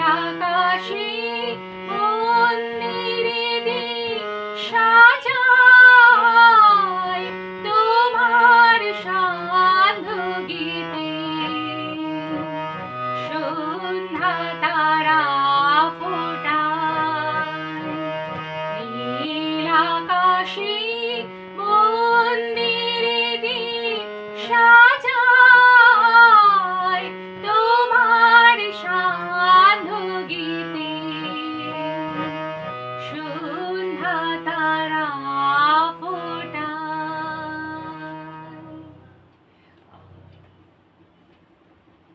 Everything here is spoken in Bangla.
আকাশে মন্দিরে সাজায় তোমার সাধু গীতে। সন্ধ্যা তারা ফোটায় নীল আকাশে তারা